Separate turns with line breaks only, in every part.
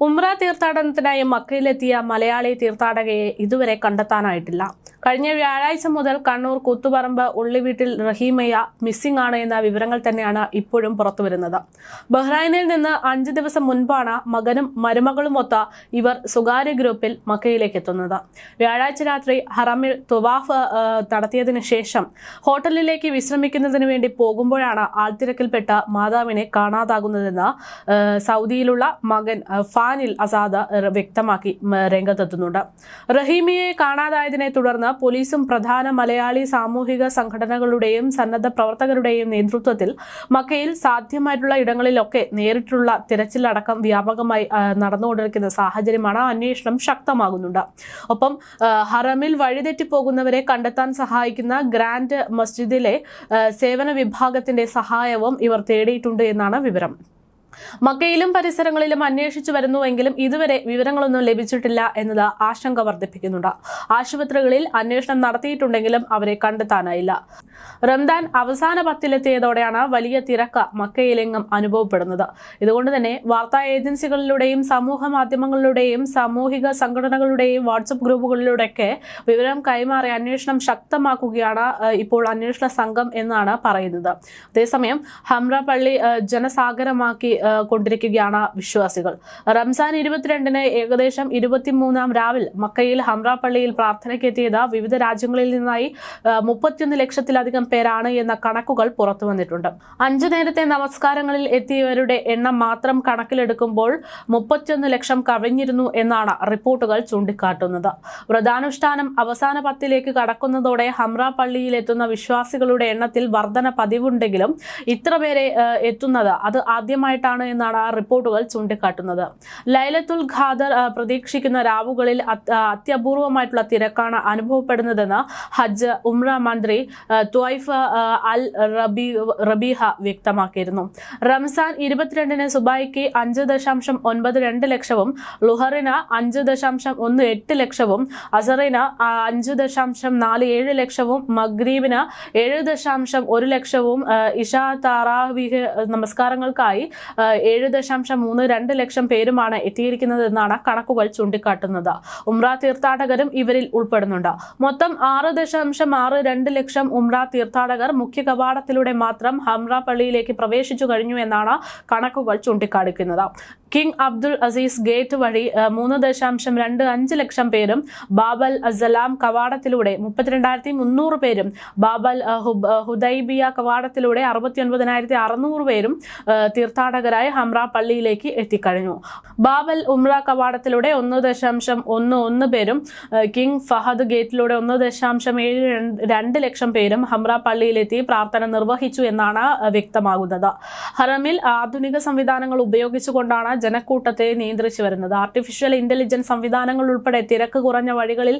ഉംറ തീർത്ഥാടനത്തിനായി മക്കയിലെത്തിയ മലയാളി തീർത്ഥാടകയെ ഇതുവരെ കണ്ടെത്താനായിട്ടില്ല. കഴിഞ്ഞ വ്യാഴാഴ്ച മുതൽ കണ്ണൂർ കൂത്തുപറമ്പ് ഉള്ളിവീട്ടിൽ റഹീമയ മിസ്സിംഗ് ആണ് എന്ന വിവരങ്ങൾ തന്നെയാണ് ഇപ്പോഴും പുറത്തുവരുന്നത്. ബഹ്റൈനിൽ നിന്ന് അഞ്ച് ദിവസം മുൻപാണ് മകനും മരുമകളുമൊത്ത ഇവർ സ്വകാര്യ ഗ്രൂപ്പിൽ മക്കയിലേക്ക് എത്തുന്നത്. വ്യാഴാഴ്ച രാത്രി ഹറമിൽ തുവാഫ് നടത്തിയതിനു ശേഷം ഹോട്ടലിലേക്ക് വിശ്രമിക്കുന്നതിന് വേണ്ടി പോകുമ്പോഴാണ് ആൾത്തിരക്കിൽപ്പെട്ട മാതാവിനെ കാണാതാകുന്നതെന്ന് സൗദിയിലുള്ള മകൻ ആ, ഫാനിൽ അസാദ് വ്യക്തമാക്കി രംഗത്തെത്തുന്നുണ്ട്. റഹീമിയെ കാണാതായതിനെ തുടർന്ന് പോലീസും പ്രധാന മലയാളി സാമൂഹിക സംഘടനകളുടെയും സന്നദ്ധ പ്രവർത്തകരുടെയും നേതൃത്വത്തിൽ മക്കയിൽ സാധ്യമായിട്ടുള്ള ഇടങ്ങളിലൊക്കെ നേരിട്ടുള്ള തിരച്ചിലടക്കം വ്യാപകമായി നടന്നുകൊണ്ടിരിക്കുന്ന സാഹചര്യമാണ് അന്വേഷണം ശക്തമാകുന്നുണ്ട്. ഒപ്പം ഹറമിൽ വഴിതെറ്റിപ്പോകുന്നവരെ കണ്ടെത്താൻ സഹായിക്കുന്ന ഗ്രാൻഡ് മസ്ജിദിലെ സേവന വിഭാഗത്തിന്റെ സഹായവും ഇവർ തേടിയിട്ടുണ്ട് എന്നാണ് വിവരം. മക്കയിലും പരിസരങ്ങളിലും അന്വേഷിച്ചു വരുന്നുവെങ്കിലും ഇതുവരെ വിവരങ്ങളൊന്നും ലഭിച്ചിട്ടില്ല എന്നത് ആശങ്ക വർദ്ധിപ്പിക്കുന്നുണ്ട്. ആശുപത്രികളിൽ അന്വേഷണം നടത്തിയിട്ടുണ്ടെങ്കിലും അവരെ കണ്ടെത്താനായില്ല. റംദാൻ അവസാന പത്തിലെത്തിയതോടെയാണ് വലിയ തിരക്ക് മക്കയിലെങ്ങും അനുഭവപ്പെടുന്നത്. ഇതുകൊണ്ട് തന്നെ വാർത്താ ഏജൻസികളിലൂടെയും സമൂഹ മാധ്യമങ്ങളിലൂടെയും സാമൂഹിക സംഘടനകളുടെയും വാട്സപ്പ് ഗ്രൂപ്പുകളിലൂടെയൊക്കെ വിവരം കൈമാറി അന്വേഷണം ശക്തമാക്കുകയാണ് ഇപ്പോൾ അന്വേഷണ സംഘം എന്നാണ് പറയുന്നത്. അതേസമയം ഹംറ പള്ളി ജനസാഗരമാക്കി കൊണ്ടിരിക്കുകയാണ് വിശ്വാസികൾ. റംസാൻ ഇരുപത്തിരണ്ടിന് ഏകദേശം ഇരുപത്തിമൂന്നാം രാവിൽ മക്കയിൽ ഹംറ പള്ളിയിൽ പ്രാർത്ഥനയ്ക്കെത്തിയത് വിവിധ രാജ്യങ്ങളിൽ നിന്നായി മുപ്പത്തിയൊന്ന് ലക്ഷത്തിലധികം പേരാണ് എന്ന കണക്കുകൾ പുറത്തു വന്നിട്ടുണ്ട്. അഞ്ചു നേരത്തെ നമസ്കാരങ്ങളിൽ എത്തിയവരുടെ എണ്ണം മാത്രം കണക്കിലെടുക്കുമ്പോൾ മുപ്പത്തിയൊന്ന് ലക്ഷം കവിഞ്ഞിരുന്നു എന്നാണ് റിപ്പോർട്ടുകൾ ചൂണ്ടിക്കാട്ടുന്നത്. വ്രതാനുഷ്ഠാനം അവസാന പത്തിലേക്ക് കടക്കുന്നതോടെ ഹംറ പള്ളിയിൽ എത്തുന്ന വിശ്വാസികളുടെ എണ്ണത്തിൽ വർധന പതിവുണ്ടെങ്കിലും ഇത്ര പേരെ എത്തുന്നത് അത് ആദ്യമായിട്ടാണ് എന്നാണ് ആ റിപ്പോർട്ടുകൾ ചൂണ്ടിക്കാട്ടുന്നത്. ലൈലത്തുൽ ഖാദർ പ്രതീക്ഷിക്കുന്ന രാവുകളിൽ അത്- അത്യപൂർവമായിട്ടുള്ള തിരക്കാണ് അനുഭവപ്പെടുന്നതെന്ന് ഹജ്ജ് ഉംറ മന്ത്രി ത്വൈഫ് അൽ റബി റബീഹ വ്യക്തമാക്കിയിരുന്നു. റംസാൻ ഇരുപത്തിരണ്ടിന് സുബായിക്ക് അഞ്ച് ദശാംശം ഒൻപത് രണ്ട് ലക്ഷവും ലുഹറിന് അഞ്ച് ദശാംശം ഒന്ന് എട്ട് ലക്ഷവും അസറിന് അഞ്ച് ദശാംശം നാല് ഏഴ് ലക്ഷവും മഗ്രീബിന് ഏഴ് ദശാംശം ഒരു ലക്ഷവും ഇഷ താറാവിഹ് നമസ്കാരങ്ങൾക്കായി ഏഴ് ദശാംശം മൂന്ന് രണ്ട് ലക്ഷം പേരുമാണ് എത്തിയിരിക്കുന്നതെന്നാണ് കണക്കുകൾ ചൂണ്ടിക്കാട്ടുന്നത്. ഉംറ തീർത്ഥാടകരും ഇവരിൽ ഉൾപ്പെടുന്നുണ്ട്. മൊത്തം ആറ് ദശാംശം ആറ് രണ്ട് ലക്ഷം ഉംറ തീർത്ഥാടകർ മുഖ്യ കവാടത്തിലൂടെ മാത്രം ഹംറ പള്ളിയിലേക്ക് പ്രവേശിച്ചു കഴിഞ്ഞു എന്നാണ് കണക്കുകൾ ചൂണ്ടിക്കാണിക്കുന്നത്. കിങ് അബ്ദുൾ അസീസ് ഗേറ്റ് വഴി മൂന്ന് ദശാംശം രണ്ട് അഞ്ച് ലക്ഷം പേരും ബാബൽ അസലാം കവാടത്തിലൂടെ മുപ്പത്തിരണ്ടായിരത്തി മുന്നൂറ് പേരും ബാബൽ ഹുദൈബിയ കവാടത്തിലൂടെ അറുപത്തി ഒൻപതിനായിരത്തി അറുന്നൂറ് പേരും ആ, തീർത്ഥാടകരായി ഹംറ പള്ളിയിലേക്ക് എത്തിക്കഴിഞ്ഞു. ബാബൽ ഉംറ കവാടത്തിലൂടെ ഒന്ന് ദശാംശം ഒന്ന് ഒന്ന് പേരും കിങ് ഫഹദ് ഗേറ്റിലൂടെ ഒന്ന് ദശാംശം ഏഴ് രണ്ട് ലക്ഷം പേരും ഹംറ പള്ളിയിലെത്തി പ്രാർത്ഥന നിർവഹിച്ചു എന്നാണ് വ്യക്തമാകുന്നത്. ഹറമിൽ ആധുനിക സംവിധാനങ്ങൾ ഉപയോഗിച്ചുകൊണ്ടാണ് ജനക്കൂട്ടത്തെ നിയന്ത്രിച്ചു വരുന്നത്. ആർട്ടിഫിഷ്യൽ ഇന്റലിജൻസ് സംവിധാനങ്ങൾ ഉൾപ്പെടെ തിരക്ക് കുറഞ്ഞ വഴികളിൽ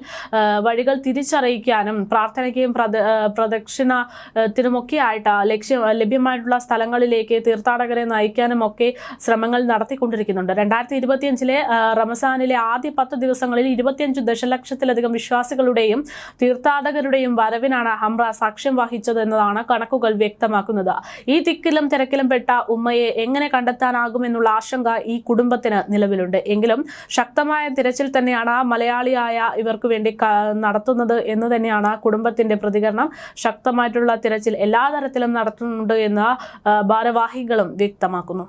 വഴികൾ തിരിച്ചറിയിക്കാനും പ്രാർത്ഥനയ്ക്കും പ്രദ- ആ, പ്രദക്ഷിണത്തിനുമൊക്കെ ആയിട്ട് ലക്ഷ്യം ലഭ്യമായിട്ടുള്ള സ്ഥലങ്ങളിലേക്ക് തീർത്ഥാടകരെ നയിക്കാനും ഒക്കെ ശ്രമങ്ങൾ നടത്തിക്കൊണ്ടിരിക്കുന്നുണ്ട്. രണ്ടായിരത്തി ഇരുപത്തിയഞ്ചിലെ റമസാനിലെ ആദ്യ പത്ത് ദിവസങ്ങളിൽ ഇരുപത്തിയഞ്ച് ദശലക്ഷത്തിലധികം വിശ്വാസികളുടെയും തീർത്ഥാടകരുടെയും വരവിനാണ് ഹംറ സാക്ഷ്യം വഹിച്ചത് എന്നതാണ് കണക്കുകൾ വ്യക്തമാക്കുന്നത്. ഈ തിക്കിലും തിരക്കിലും പെട്ട ഉമ്മയെ എങ്ങനെ കണ്ടെത്താനാകുമെന്നുള്ള ആശങ്ക ഈ കുടുംബത്തിന് നിലവിലുണ്ട്. എങ്കിലും ശക്തമായ തിരച്ചിൽ തന്നെയാണ് മലയാളിയായ ഇവർക്ക് വേണ്ടി നടത്തുന്നത് എന്ന് തന്നെയാണ് കുടുംബത്തിന്റെ പ്രതികരണം. ശക്തമായിട്ടുള്ള തിരച്ചിൽ എല്ലാ തരത്തിലും നടത്തുന്നുണ്ട് എന്ന് ഭാരവാഹികളും വ്യക്തമാക്കുന്നു.